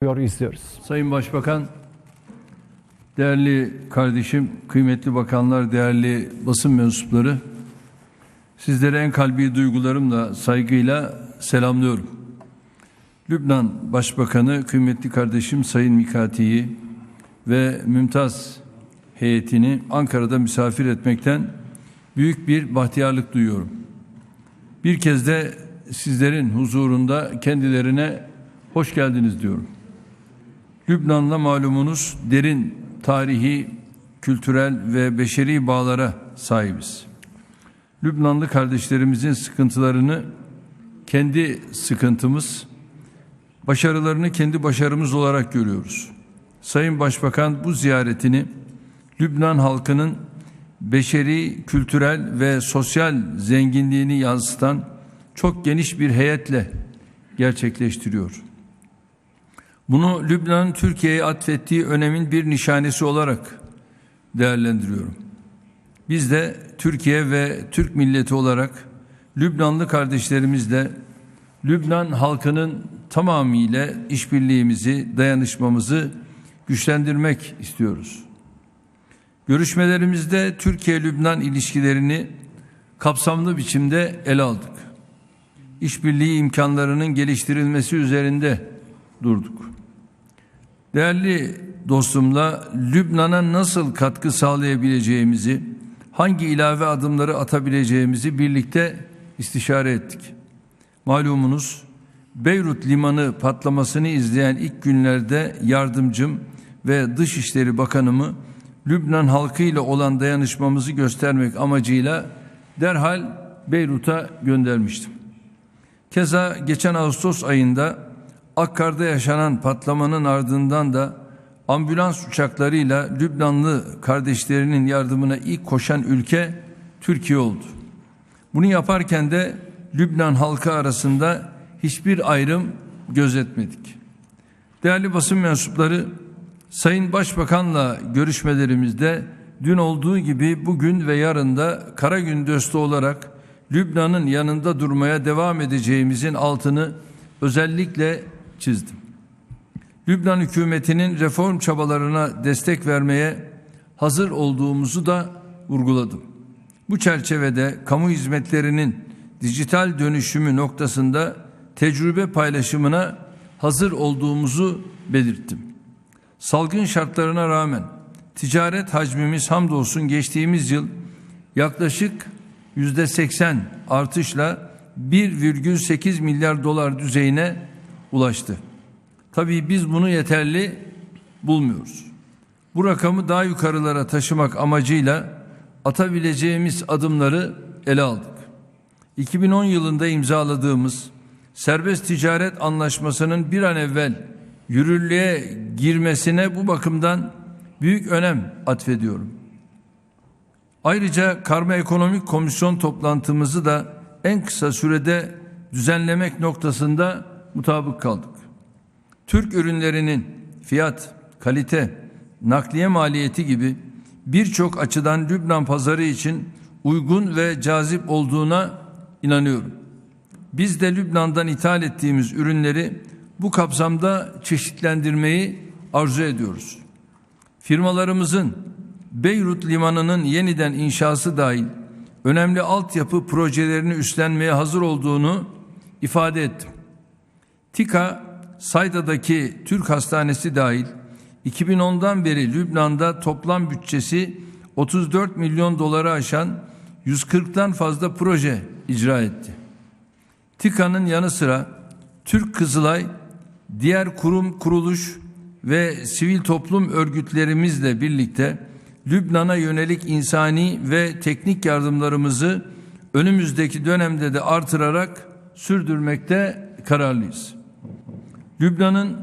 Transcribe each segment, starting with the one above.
izliyoruz. Sayın Başbakan, değerli kardeşim, kıymetli bakanlar, değerli basın mensupları, sizlere en kalbi duygularımla, saygıyla selamlıyorum. Lübnan Başbakanı, kıymetli kardeşim Sayın Mikati'yi ve Mümtaz heyetini Ankara'da misafir etmekten büyük bir bahtiyarlık duyuyorum. Bir kez de sizlerin huzurunda kendilerine hoş geldiniz diyorum. Lübnan'la malumunuz derin tarihi, kültürel ve beşeri bağlara sahibiz. Lübnanlı kardeşlerimizin sıkıntılarını kendi sıkıntımız, başarılarını kendi başarımız olarak görüyoruz. Sayın Başbakan bu ziyaretini Lübnan halkının beşeri, kültürel ve sosyal zenginliğini yansıtan çok geniş bir heyetle gerçekleştiriyor. Bunu Lübnan'ın Türkiye'ye atfettiği önemin bir nişanesi olarak değerlendiriyorum. Biz de Türkiye ve Türk milleti olarak Lübnanlı kardeşlerimizle Lübnan halkının tamamıyla işbirliğimizi, dayanışmamızı güçlendirmek istiyoruz. Görüşmelerimizde Türkiye-Lübnan ilişkilerini kapsamlı biçimde ele aldık. İşbirliği imkanlarının geliştirilmesi üzerinde durduk. Değerli dostumla Lübnan'a nasıl katkı sağlayabileceğimizi, hangi ilave adımları atabileceğimizi birlikte istişare ettik. Malumunuz Beyrut limanı patlamasını izleyen ilk günlerde yardımcım ve Dışişleri Bakanımı Lübnan halkı ile olan dayanışmamızı göstermek amacıyla derhal Beyrut'a göndermiştim. Keza geçen Ağustos ayında Akkar'da yaşanan patlamanın ardından da ambulans uçaklarıyla Lübnanlı kardeşlerinin yardımına ilk koşan ülke Türkiye oldu. Bunu yaparken de Lübnan halkı arasında hiçbir ayrım gözetmedik. Değerli basın mensupları, Sayın Başbakan'la görüşmelerimizde dün olduğu gibi bugün ve yarın da kara gün dostu olarak Lübnan'ın yanında durmaya devam edeceğimizin altını özellikle çizdim. Lübnan hükümetinin reform çabalarına destek vermeye hazır olduğumuzu da vurguladım. Bu çerçevede kamu hizmetlerinin dijital dönüşümü noktasında tecrübe paylaşımına hazır olduğumuzu belirttim. Salgın şartlarına rağmen ticaret hacmimiz hamdolsun geçtiğimiz yıl yaklaşık yüzde seksen artışla 1,8 milyar dolar düzeyine ulaştı. Tabii biz bunu yeterli bulmuyoruz. Bu rakamı daha yukarılara taşımak amacıyla atabileceğimiz adımları ele aldık. 2010 yılında imzaladığımız serbest ticaret anlaşmasının bir an evvel yürürlüğe girmesine bu bakımdan büyük önem atfediyorum. Ayrıca Karma Ekonomik Komisyon toplantımızı da en kısa sürede düzenlemek noktasında mutabık kaldık. Türk ürünlerinin fiyat, kalite, nakliye maliyeti gibi birçok açıdan Lübnan pazarı için uygun ve cazip olduğuna inanıyorum. Biz de Lübnan'dan ithal ettiğimiz ürünleri bu kapsamda çeşitlendirmeyi arzu ediyoruz. Firmalarımızın Beyrut limanının yeniden inşası dahil önemli altyapı projelerini üstlenmeye hazır olduğunu ifade ettim. TİKA, Sayda'daki Türk Hastanesi dahil 2010'dan beri Lübnan'da toplam bütçesi 34 milyon doları aşan 140'tan fazla proje icra etti. TİKA'nın yanı sıra Türk Kızılay, diğer kurum kuruluş ve sivil toplum örgütlerimizle birlikte Lübnan'a yönelik insani ve teknik yardımlarımızı önümüzdeki dönemde de artırarak sürdürmekte kararlıyız. Lübnan'ın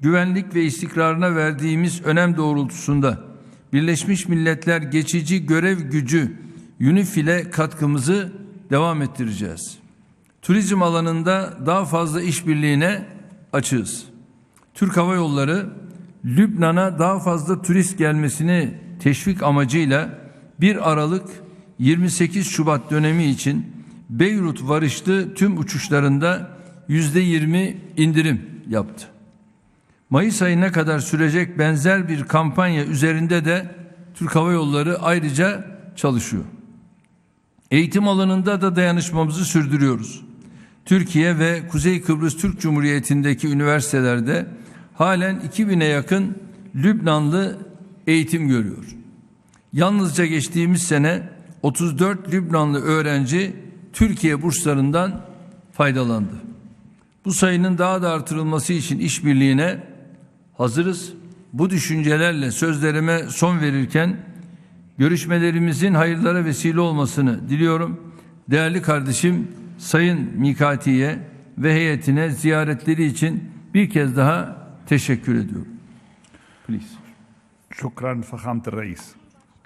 güvenlik ve istikrarına verdiğimiz önem doğrultusunda Birleşmiş Milletler geçici görev gücü UNIFIL'e katkımızı devam ettireceğiz. Turizm alanında daha fazla işbirliğine açığız. Türk Hava Yolları Lübnan'a daha fazla turist gelmesini teşvik amacıyla 1 Aralık 28 Şubat dönemi için Beyrut varışlı tüm uçuşlarında yüzde yirmi indirim yaptı. Mayıs ayına kadar sürecek benzer bir kampanya üzerinde de Türk Hava Yolları ayrıca çalışıyor. Eğitim alanında da dayanışmamızı sürdürüyoruz. Türkiye ve Kuzey Kıbrıs Türk Cumhuriyeti'ndeki üniversitelerde halen 2000'e yakın Lübnanlı eğitim görüyor. Yalnızca geçtiğimiz sene 34 Lübnanlı öğrenci Türkiye burslarından faydalandı. Bu sayının daha da artırılması için işbirliğine hazırız. Bu düşüncelerle sözlerime son verirken görüşmelerimizin hayırlara vesile olmasını diliyorum. Değerli kardeşim Sayın Mikati'ye ve heyetine ziyaretleri için bir kez daha teşekkür ediyorum. Please. Şükran Fahamd Reis.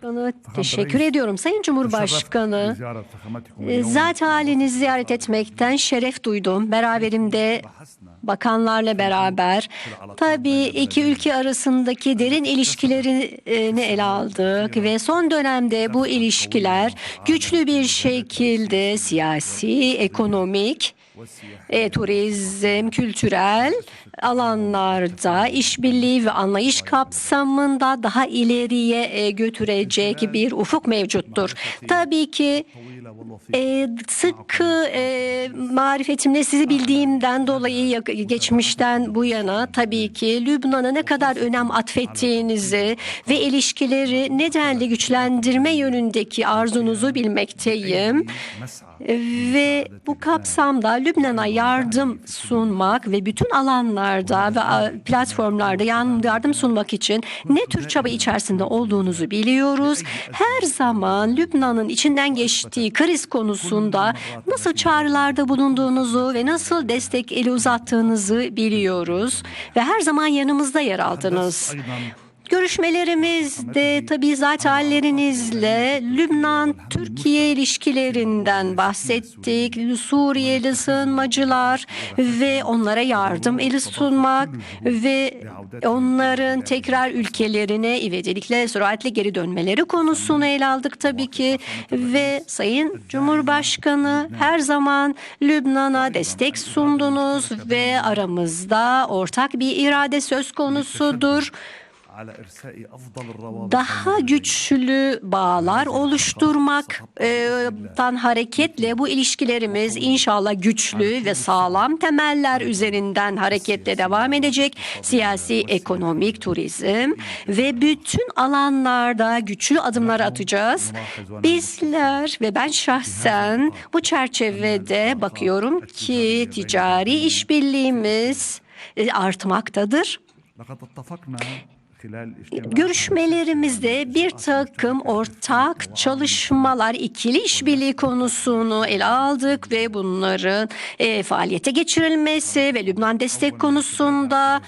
Cumhurbaşkanı teşekkür ediyorum. Sayın Cumhurbaşkanı zat halini ziyaret etmekten şeref duydum. Beraberimde bakanlarla beraber tabii iki ülke arasındaki derin ilişkilerini ele aldık ve son dönemde bu ilişkiler güçlü bir şekilde siyasi, ekonomik, e, turizm, kültürel alanlarda işbirliği ve anlayış kapsamında daha ileriye e, götürecek bir ufuk mevcuttur. Tabii ki e, sıkı e, marifetimle sizi bildiğimden dolayı geçmişten bu yana tabii ki Lübnan'a ne kadar önem atfettiğinizi ve ilişkileri nedenli güçlendirme yönündeki arzunuzu bilmekteyim. Ve bu kapsamda Lübnan'a yardım sunmak ve bütün alanlarda ve platformlarda yardım sunmak için ne tür çaba içerisinde olduğunuzu biliyoruz. Her zaman Lübnan'ın içinden geçtiği kriz konusunda nasıl çağrılarda bulunduğunuzu ve nasıl destek eli uzattığınızı biliyoruz. Ve her zaman yanımızda yer aldınız. Görüşmelerimizde tabii zat hallerinizle Lübnan-Türkiye ilişkilerinden bahsettik. Suriyeli sığınmacılar ve onlara yardım eli sunmak ve onların tekrar ülkelerine ivedilikle süratle geri dönmeleri konusunu ele aldık tabii ki. Ve Sayın Cumhurbaşkanı her zaman Lübnan'a destek sundunuz ve aramızda ortak bir irade söz konusudur daha güçlü bağlar oluşturmaktan e, hareketle bu ilişkilerimiz inşallah güçlü ve sağlam temeller üzerinden hareketle devam edecek. Siyasi, ekonomik, turizm ve bütün alanlarda güçlü adımlar atacağız. Bizler ve ben şahsen bu çerçevede bakıyorum ki ticari işbirliğimiz e, artmaktadır. Görüşmelerimizde bir takım ortak çalışmalar, ikili işbirliği konusunu ele aldık ve bunların e, faaliyete geçirilmesi ve Lübnan destek konusunda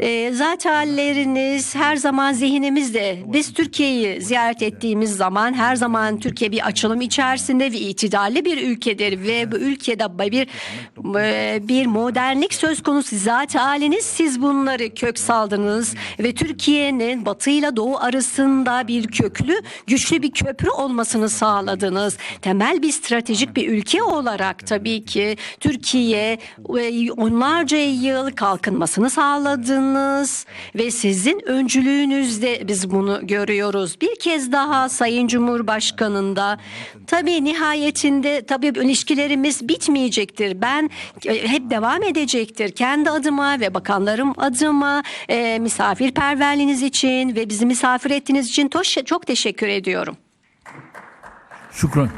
e, zaten halleriniz her zaman zihnimizde. Biz Türkiye'yi ziyaret ettiğimiz zaman her zaman Türkiye bir açılım içerisinde ve itidalli bir ülkedir ve bu ülkede bir bir modernlik söz konusu. Zaten haliniz siz bunları kök saldınız ve Türkiye'nin batı ile doğu arasında bir köklü, güçlü bir köprü olmasını sağladınız. Temel bir stratejik bir ülke olarak tabii ki Türkiye e, onlarca yıl kalkınmasını sağladınız ve sizin öncülüğünüzde biz bunu görüyoruz. Bir kez daha Sayın Cumhurbaşkanı'nda tabii nihayetinde tabii ilişkilerimiz bitmeyecektir. Ben e, hep devam edecektir. Kendi adıma ve bakanlarım adıma e, misafirperverliğiniz için ve bizi misafir ettiğiniz için çok teşekkür ediyorum. Şükran.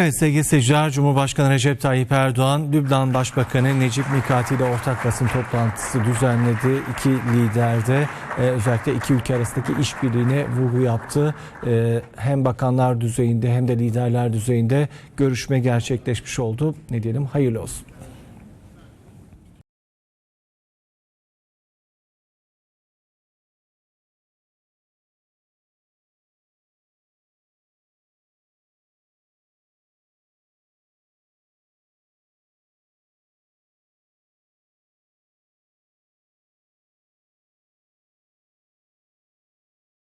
Evet sevgili seyirciler Cumhurbaşkanı Recep Tayyip Erdoğan Lübnan Başbakanı Necip Mikati ile ortak basın toplantısı düzenledi. İki lider de e, özellikle iki ülke arasındaki işbirliğine vurgu yaptı. E, hem bakanlar düzeyinde hem de liderler düzeyinde görüşme gerçekleşmiş oldu. Ne diyelim hayırlı olsun.